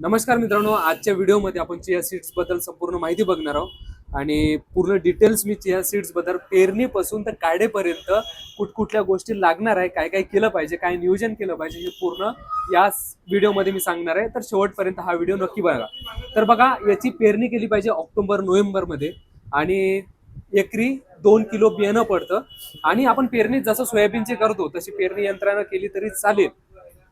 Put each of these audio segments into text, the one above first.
नमस्कार मित्रांनो आजच्या व्हिडिओमध्ये आपण चिया सीड्सबद्दल संपूर्ण माहिती बघणार आहोत. आणि पूर्ण डिटेल्स मी चिया सीड्सबद्दल पेरणीपासून तर काढेपर्यंत कुठकुठल्या गोष्टी लागणार आहे काय काय केलं पाहिजे काय नियोजन केलं पाहिजे हे पूर्ण या व्हिडिओमध्ये मी सांगणार आहे. तर शेवटपर्यंत हा व्हिडिओ नक्की बघा. तर बघा याची पेरणी केली पाहिजे ऑक्टोबर नोव्हेंबरमध्ये. आणि एकरी दोन किलो बियाणं पडतं. आणि आपण पेरणी जसं सोयाबीनची करतो तशी पेरणी यंत्रानं केली तरी चालेल.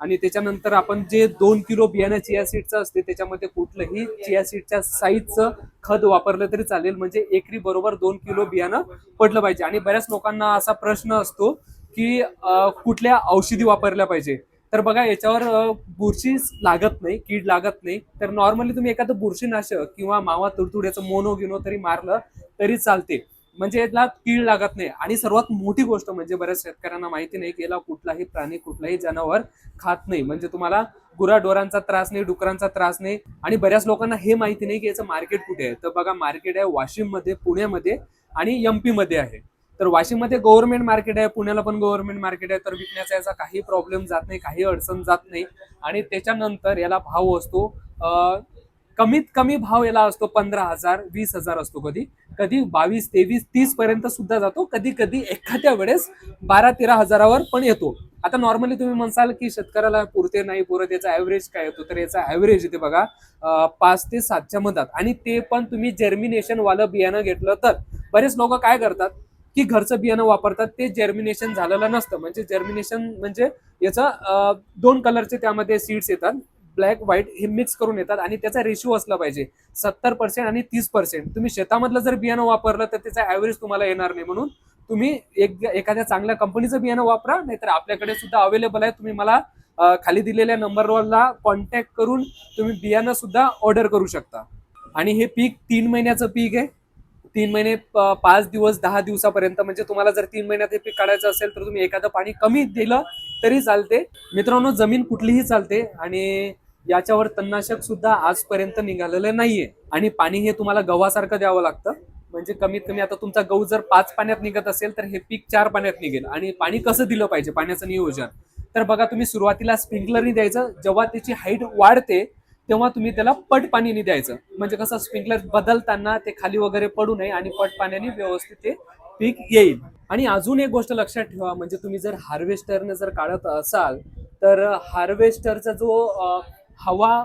आणि त्याच्यानंतर आपण जे दोन किलो बियाणं चिया सीडचं असते त्याच्यामध्ये कुठलंही चिया सीडच्या साईजचं खत वापरलं तरी चालेल. म्हणजे एकरी बरोबर दोन किलो बियाणं पडलं पाहिजे. आणि बऱ्याच लोकांना असा प्रश्न असतो की कुठल्या औषधी वापरल्या पाहिजे? तर बघा याच्यावर बुरशी लागत नाही कीड लागत नाही. तर नॉर्मली तुम्ही एखादं बुरशीनाशक किंवा मावा तुडतुड्याचं मोनो गिनो तरी मारलं तरी चालते. म्हणजे याला कीड लागत नाही. आणि सर्वात मोठी गोष्ट म्हणजे बऱ्याच शेतकऱ्यांना माहिती नाही की याला कुठलाही प्राणी कुठलाही जनावर खात नाही. म्हणजे तुम्हाला गुराढोरांचा त्रास नाही डुकरांचा त्रास नाही आणि बऱ्याच लोकांना हे माहिती नाही की याचं मार्केट कुठे आहे. तर बघा मार्केट आहे वाशिममध्ये पुण्यामध्ये आणि एमपी मध्ये आहे. तर वाशिममध्ये गव्हर्नमेंट मार्केट आहे पुण्याला पण गव्हर्नमेंट मार्केट आहे. तर विकण्याचा याचा काही प्रॉब्लेम जात नाही काही अडचण जात नाही. आणि त्याच्यानंतर याला भाव असतो कमीत कमी भाव याला असतो पंधरा हजार वीस हजार असतो कधी. कधी बावीस तेवीस तीस पर्यंत सुद्धा जातो. कधी कधी एखाद्या वेळेस बारा तेरा हजारावर पण येतो. आता नॉर्मली तुम्ही म्हणसाल की शेतकऱ्याला पुरते नाही पुरत याचा ऍव्हरेज काय येतो तर याचा ऍव्हरेज येते बघा पाच ते सातच्या मधात. आणि ते पण तुम्ही जर्मिनेशन वालं बियाणं घेतलं तर. बरेच लोक काय करतात की घरचं बियाणं वापरतात ते जर्मिनेशन झालेलं नसतं. म्हणजे जर्मिनेशन म्हणजे याचं दोन कलरचे त्यामध्ये सीड्स येतात. ब्लॅक व्हाईट हे मिक्स करून येतात आणि त्याचा रेशिओ असला पाहिजे. सत्तर पर्सेंट आणि तीस पर्सेंट तुम्ही शेतामधलं जर बियाणं वापरलं तर त्याचा ऍव्हरेज तुम्हाला येणार नाही. म्हणून तुम्ही एक एखाद्या चांगल्या कंपनीचं बियाणं वापरा नाहीतर आपल्याकडे सुद्धा अवेलेबल आहे. तुम्ही मला खाली दिलेल्या नंबरवरला कॉन्टॅक्ट करून तुम्ही बियाणं सुद्धा ऑर्डर करू शकता. आणि हे पीक तीन महिन्याचं पीक आहे. तीन महिने पाच दिवस दहा दिवसापर्यंत म्हणजे तुम्हाला जर तीन महिन्यात हे पीक काढायचं असेल तर तुम्ही एखादं पाणी कमी दिलं तरी चालते. मित्रांनो जमीन कुठलीही चालते आणि याच्यावर तणनाशक सुद्धा आजपर्यंत निघालेलं नाहीये. आणि पाणी हे तुम्हाला गव्हासारखं द्यावं लागतं. म्हणजे कमीत कमी आता तुमचा गहू जर पाच पाण्यात निघत असेल तर हे पीक चार पाण्यात निघेल. आणि पाणी कसं दिलं पाहिजे पाण्याचं नियोजन? तर बघा तुम्ही सुरुवातीला स्प्रिंकलरनी द्यायचं. जेव्हा त्याची हाईट वाढते तेव्हा तुम्ही त्याला पट पाणीने द्यायचं. म्हणजे कसं स्प्रिंकलर बदलताना ते खाली वगैरे पडू नये आणि पट पाण्याने व्यवस्थित ते पीक येईल. आणि अजून एक गोष्ट लक्षात ठेवा म्हणजे तुम्ही जर हार्वेस्टरने जर काढत असाल तर हार्वेस्टरचा जो हवा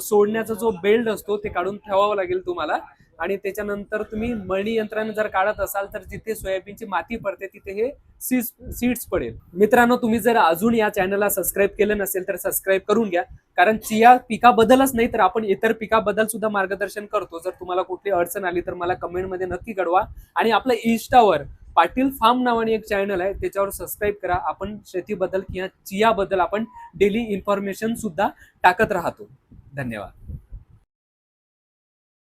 सोडण्याचा जो बेल्ट असतो ते काढून ठेवावा लागेल तुम्हाला. आणि त्याच्यानंतर तुम्ही मळणी यंत्राने जर काढत असाल तर जिथे सोयाबीनची माती पडते तिथे हे सीड्स सीड्स पडेल. मित्रांनो तुम्ही जर अजून या चॅनलला सबस्क्राईब केलं नसेल तर सबस्क्राईब करून घ्या. कारण चिया पिकाबद्दलच नाही तर आपण इतर पिकाबद्दल सुद्धा मार्गदर्शन करतो. जर तुम्हाला कुठली अडचण आली तर मला कमेंटमध्ये नक्की कळवा. आणि आपल्या इन्स्टावर पाटील फार्म नावाने एक चॅनल आहे त्याच्यावर सबस्क्राईब करा. आपण शेतीबद्दल किंवा चियाबद्दल आपण डेली इन्फॉर्मेशन सुद्धा टाकत राहतो. धन्यवाद.